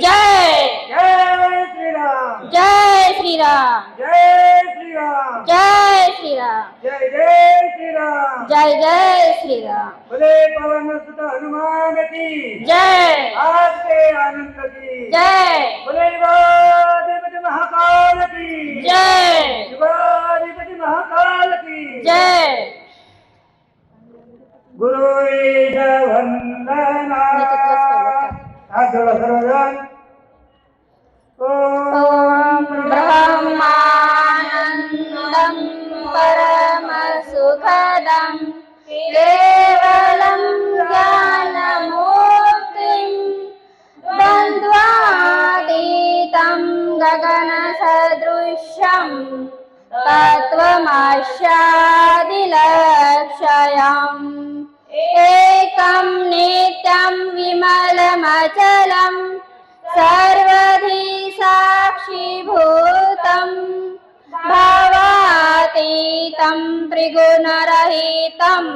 जय जय श्री राम जय श्रीराम जय श्री राम जय श्री राम जय जय श्री राम जय जय श्री राम भले पवन सुत हनुमान की जय आज के आनंद की जय भले देवते महाकाल की जय शिवाधिपति महाकाल की जय गुरु वंदना आज सर्वजण तत्त्वमस्यादिलक्षयम् एकं नित्यं विमलमचलं सर्वधि साक्षिभूतं भावातीतं त्रिगुणरहितं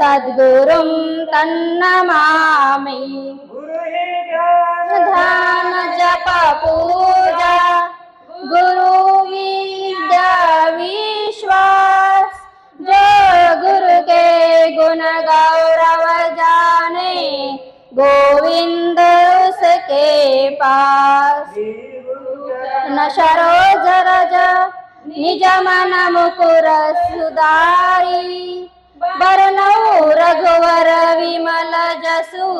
सद्गुरुं तन्नमामि। गुरु हे गुण गौरव जाने गोविंद उसके पास। न सरोज रज निज मन मुकुर सुदारी बरनौ रघुवर विमल जसु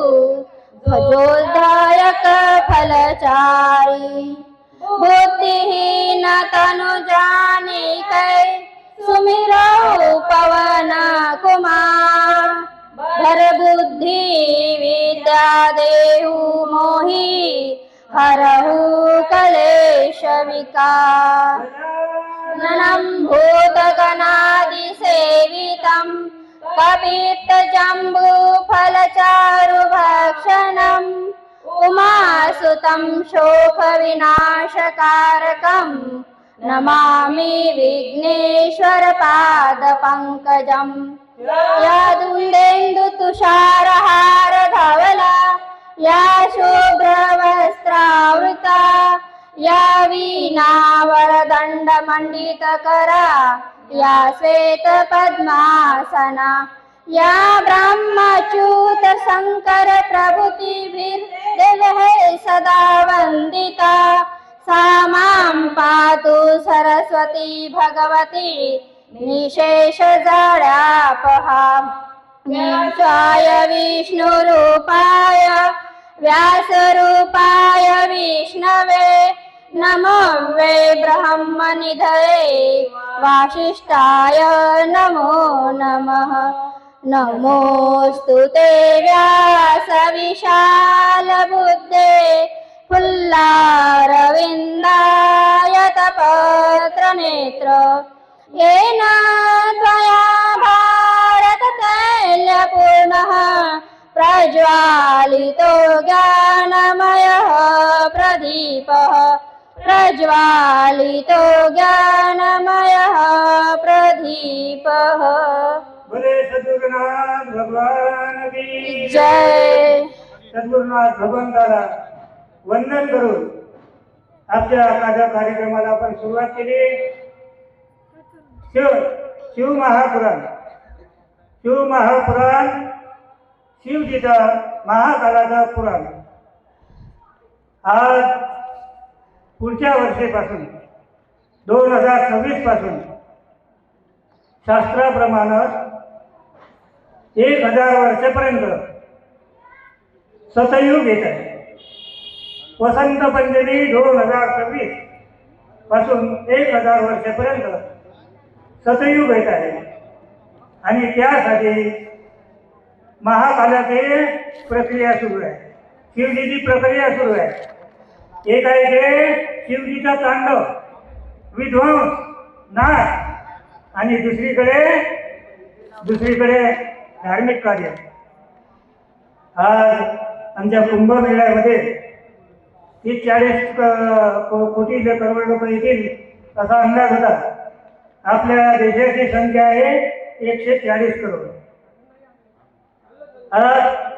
भजोदायक फलचारी बुद्धिहीन तनु जाने कै सुमिरौ पवन कुमार। भर बुद्धि विद्या देहु मोहि हरहु कलेश ननं भूतगणादिसेवितं कपित्तजम्बूफलचारुभक्षणम् उमासुतं शोकविनाशकारकं नमामि विघ्नेश्वरपादपङ्कजम् यदुन्देन्दुतुषारहारधवला या शुभ्रवस्त्रावृता या वीणावरदण्डमण्डितकरा या श्वेतपद्मासना या ब्रह्मच्युत शंकर प्रभृतिभिर्देवः सदा वन्दिता सा मां पातु सरस्वती भगवती निशेषजडापहा नित्याय विष्णुरूपाय व्यासरूपाय विष्णवे नमो वे ब्रह्मनिधये वासिष्ठाय नमो नमः। नमोऽस्तु ते व्यासविशालबुद्धे फुल्लारविन्दाय तपत्रनेत्र। येन त्वया भारततैल्यपूर्णः प्रज्वालितो ज्ञानमयः प्रदीपः। प्रज्वालितो ज्ञानमयः प्रदीपः। सद्गुरुनाथ भगवान की जय। सद्गुरुनाथ भगवंताला वंदन करून आपल्या माझ्या कार्यक्रमाला आपण सुरुवात केली. शिव शिव महापुराण. शिव महापुराण शिवजीचा महाकालाचा पुराण. आज पुढच्या वर्षीपासून दोन हजार सव्वीसपासून शास्त्राप्रमाणे एक हजार वर्षापर्यंत सतयुग येत आहे. वसंत पंचमी दोन हजार सव्वीसपासून एक हजार वर्षापर्यंत सतयुग येत आहे आणि त्यासाठी महाकालाची प्रक्रिया सुरू आहे. शिवजीची प्रक्रिया सुरू आहे. एक आहे ते शिवजीचा तांडव विध्वंस नाश आणि दुसरीकडे दुसरीकडे धार्मिक कार्य. आज आमच्या कुंभमेळ्यामध्ये तीस चाळीस को- कोटी करोड रुपये येतील असा अंदाज होता. आपल्या देशाची संख्या आहे एकशे चाळीस करोड.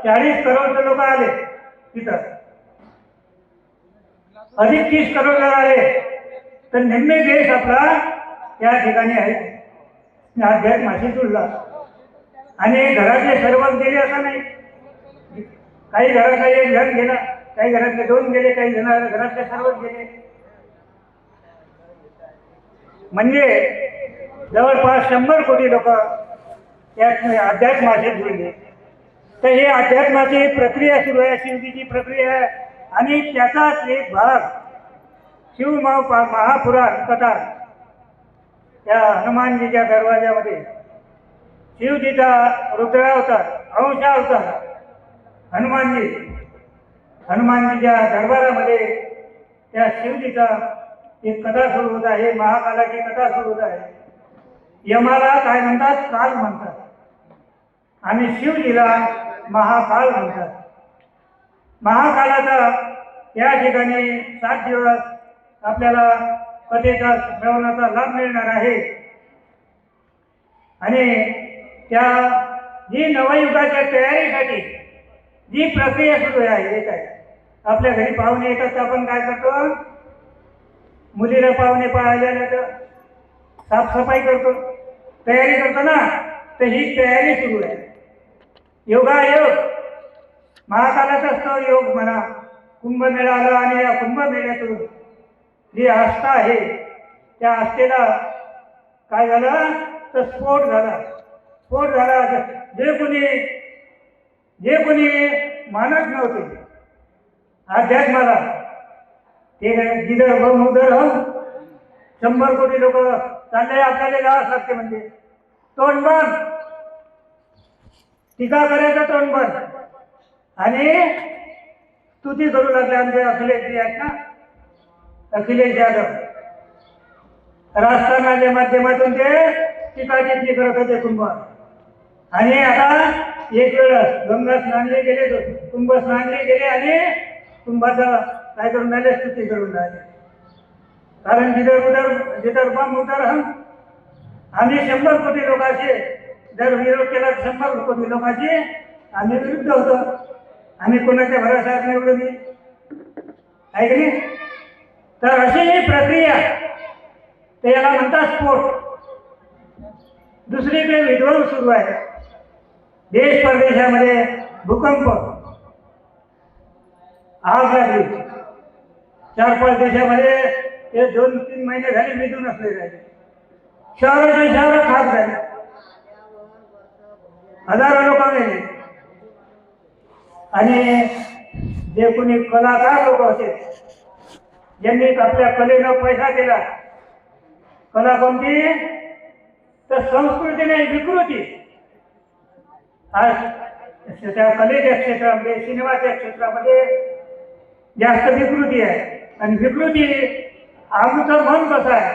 चाळीस करोडचे लोक आले तिथं अधिक तीस करोड जर आले तर निम्मे देश आपला त्या ठिकाणी आहे. अध्यात्माशी जुळला आणि घरातले सर्वच गेले असं नाही. काही घरातला एक जण गेला काही घरातले दोन गेले काही जण घरातले सर्वच गेले. म्हणजे जवळपास शंभर कोटी लोक या अध्यात्माशी जुळले. तर हे अध्यात्माची प्रक्रिया सुरू आहे शिवजीची प्रक्रिया आहे. आणि त्याचाच एक भाग शिव महापुराण कथा या हनुमानजीच्या दरवाज्यामध्ये. शिवजीचा रुद्रावतार अंशावतार हनुमानजी हनुमानजीच्या दरबारामध्ये त्या शिवजीचा एक कथा सुरू होत आहे महाकालाची कथा सुरू होत आहे. यमाला काय म्हणतात? काल म्हणतात. आणि शिवजीला महाकाल म्हणतात. महाकालाचा या ठिकाणी सात दिवस आपल्याला कथेचा श्रवणाचा लाभ मिळणार आहे. आणि त्या जी नवयुगाच्या तयारीसाठी जी प्रक्रिया सुरू आहे येत आहे. आपल्या घरी पाहुणे येतात तर आपण काय करतो? मुलीला पाहुणे पाहायला तर साफसफाई करतो. तयारी करतो ना तर ही तयारी सुरू आहे. योगा योग महाकालाचाच असतो योग म्हणा कुंभमेळा आला आणि या कुंभमेळ्यातून जी आस्था आहे त्या आस्थेला काय झालं? तर स्फोट झाला. स्फोट झाला. जे कोणी जे कोणी मानत नव्हते अध्यात्माला ते काय जिधर हम शंभर कोटी लोक चालले आपल्याला जावंच लागते म्हणजे. तोंड बंद टीका करायचं तोंड बंद आणि स्तुती करू लागले आमचे अखिलेश जी आहेत ना? अखिलेश यादव. राजकारणाच्या माध्यमातून ते टीका टिप्पणी करत होते कुंभ आणि आता एक वेळ गंगा स्नानले गेले कुंभ स्नानले गेले आणि कुंभाचा काय करून राहिले? स्तुती करून राहिले. कारण जिधर उधर जिधर बम उधर हम आम्ही शंभर कोटी लोकांचे जर विरोध केला तर शंभर कोटी लोकांचे आम्ही विरुद्ध होतो। आम्ही कोणाच्या भरोशात नाही उडवली। नाही? तर अशी ही प्रक्रिया ते याला म्हणतात स्फोट. दुसरीकडे विध्वंस सुरू आहे. देश परदेशामध्ये भूकंप आग लागली. चार पाच देशामध्ये हे दोन तीन महिने झाले मिळून असले राहिले. शहराच्या शहरात खास झाले हजारो लोक गेले आणि जे कोणी कलाकार लोक होते ज्यांनी आपल्या कलेनं पैसा दिला कला कोणती? तर संस्कृती नाही विकृती. आज त्या कलेच्या क्षेत्रामध्ये सिनेमाच्या क्षेत्रामध्ये जास्त विकृती आहे. आणि विकृती आमचं मन कसं आहे?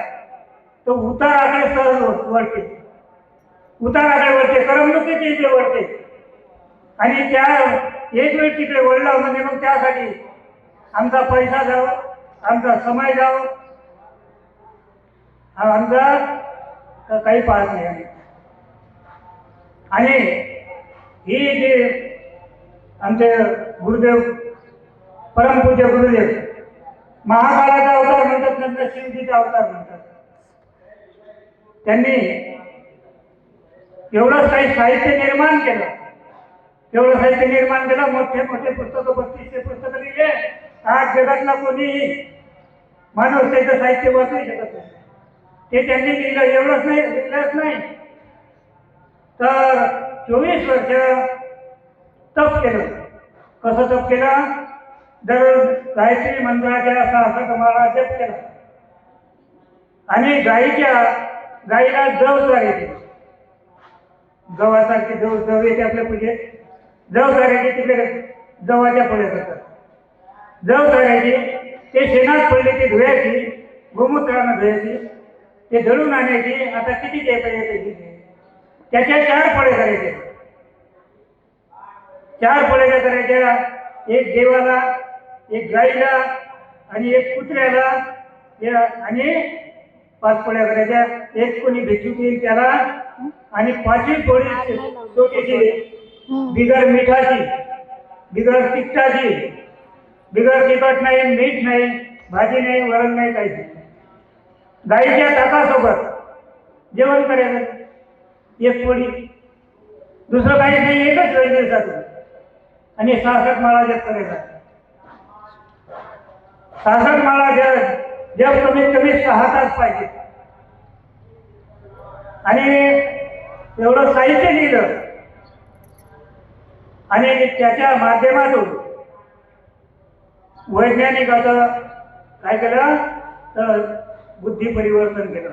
तो उताराकडे सहज वळते उताराकडे वळते करमणुकीची इथे वळते आणि त्या एक वेळ तिकडे वळला म्हणजे मग त्यासाठी आमचा पैसा जावं आमचा समय जावं. हा आमचा काही पाहत नाही आम्ही. आणि ही जे आमचे गुरुदेव परमपूज्य गुरुदेव महाकालाचा अवतार म्हणतात नंतर शिवजीचा अवतार म्हणतात. त्यांनी एवढंच काही साहित्य निर्माण केलं. एवढं साहित्य निर्माण केलं मोठे मोठे पुस्तकं बत्तीसशे पुस्तकं लिहिले. आज जगातला कोणीही माणूस त्याचं साहित्य वाचू शकत नाही. ते त्यांनी लिहिलं एवढंच नाही लिहिलंच नाही. तर चोवीस वर्ष तप केलं. कसं तप केलं? दररोज गायत्री मंत्राच्या सहा तुम्हाला जप केला आणि गाईच्या गाईला जव चारायची गव्हासारखी जव जव येते आपल्या पूजेत जव चारायची तिकडे जवाच्या पुढे जातात. जव चारायची ते शेणात पडले ते धुवायची गोमूत्रानं धुवायची ते धरून आणायची आता किती ते पाहिजे त्याच्या चार फळे करायचे. चार फळ्या करायच्या. एक देवाला एक गाईला आणि एक कुत्र्याला या आणि पाच पोळ्या करायच्या. एक कोणी भेटू येईल त्याला आणि पाचवी पोळी छोटीशी बिगर मिठाची बिगर तिखटाची. बिगर तिखट नाही मीठ नाही भाजी नाही वरण नाही काहीच गाईच्या ताकासोबत जेवण करायचं. एक पोळी. दुसरं काही नाही एकच वेळ दिवसातून. आणि सहासष्ट माळा जप करायचा. शासन मला जग कमीत कमी सहा तास पाहिजे. आणि एवढं साहित्य लिहिलं. आणि त्याच्या माध्यमातून वैज्ञानिकाचं काय केलं? तर बुद्धी परिवर्तन केलं.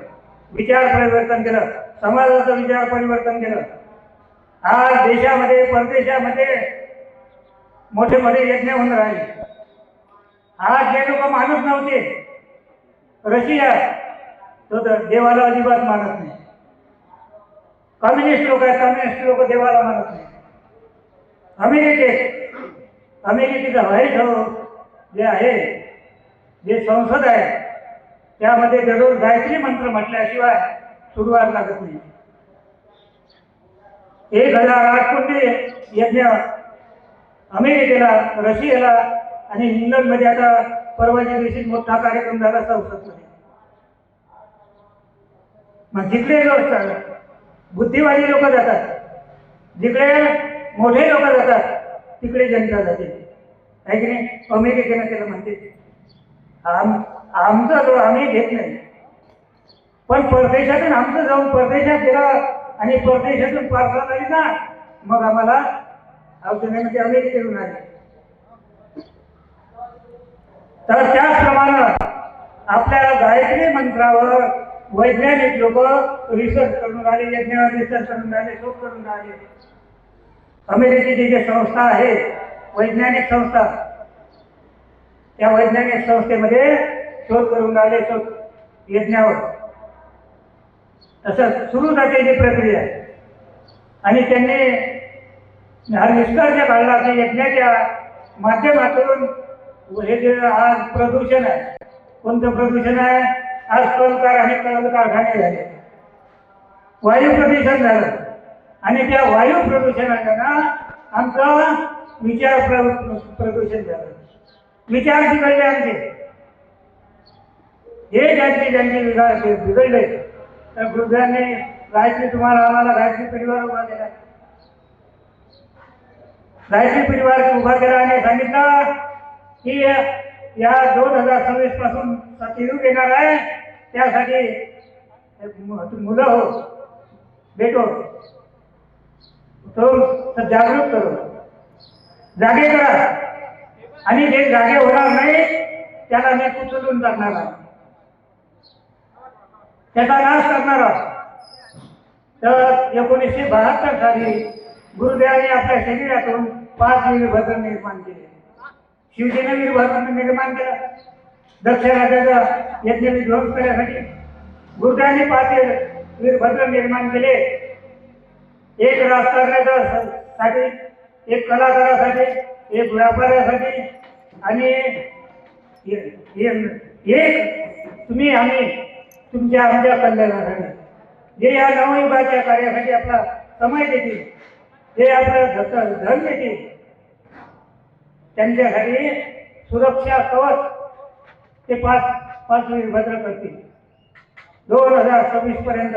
विचार परिवर्तन केलं. समाजाचं विचार परिवर्तन केलं. आज देशामध्ये परदेशामध्ये मोठे मोठे यज्ञ होऊन राहिले. आज जे लोक माणूस नव्हते रशिया तो तर देवाला अजिबात मानत नाही. कम्युनिस्ट लोक आहेत कम्युनिस्ट लोक देवाला मानत नाही. अमेरिकेत अमेरिकेचा व्हाईट हाऊस जे आहे जे संसद आहे त्यामध्ये दररोज गायत्री मंत्र म्हटल्याशिवाय सुरुवात लागत नाही. एक हजार आठ कोटी यज्ञ अमेरिकेला रशियाला आणि इंग्लंडमध्ये आता परवाच्या दिवशी मोठा कार्यक्रम झाला संसदमध्ये. मग जिकडे लोक बुद्धिवादी लोक जातात. जिकडे मोठे लोक जातात तिकडे जनता जाते. आहे की नाही? अमेरिकेनं केलं म्हणते. आम आमचा जो आम्ही घेत नाही. पण परदेशातून आमचं जाऊन परदेशात गेला आणि परदेशातून पार्सल आली ना मग आम्हाला औषधामध्ये अमेरिकेतून आले. तर त्याचप्रमाणे आपल्या गायत्री मंत्रावर वैज्ञानिक लोक रिसर्च करून राहिले यज्ञावर रिसर्च करून राहिले शोध करून राहिले. अमेरिकेची जी संस्था आहे वैज्ञानिक संस्था त्या वैज्ञानिक संस्थेमध्ये शोध करून राहिले शोध यज्ञावर. तसं सुरू जाते जी प्रक्रिया आणि त्यांनी हा निष्कर्ष काढला की यज्ञाच्या माध्यमातून म्हणजे हे जे आज प्रदूषण आहे कोणतं प्रदूषण आहे? आज कलकार आणि कल कारखाने झाले. वायू प्रदूषण झालं. आणि त्या वायू प्रदूषणानं ना आमचा विचार प्रदूषण झालं. विचार बिघडले आमचे. हे ज्यांचे ज्यांचे विचार बिघडले तर वृद्धांनी गायत्री तुम्हाला आम्हाला गायत्री परिवार उभा केला. गायत्री परिवार उभा केला आणि सांगितलं ही या दोन हजार सव्वीसपासून तिरूप येणार आहे. त्यासाठी मुलं हो भेटो. तो जागरूक करू. जागे करा. आणि जे जागे होणार नाही त्याला मी उचलून टाकणार आहे. त्याचा नाश करणार आहोत तर एकोणीसशे बहात्तर साली गुरुदेवाने आपल्या शरीरातून पाच वीरभद्र निर्माण केले. शिवसेना वीरभद्र निर्माण केला. दक्ष राजाचा यज्ञ विध्वंस करण्यासाठी गुरुदेवाने पाच वीरभद्र निर्माण केले. एक राजकारण्यासाठी एक कलाकारासाठी एक व्यापाऱ्यासाठी आणि एक तुम्ही आम्ही तुमच्या आमच्या कल्याणासाठी. जे या नवयुगाच्या कार्यासाठी आपला समय देतील जे आपलं धन देतील त्यांच्या त्यांच्यासाठी सुरक्षा कवच ते पाच पाच वीरभद्र करतील. दोन हजार सव्वीस पर्यंत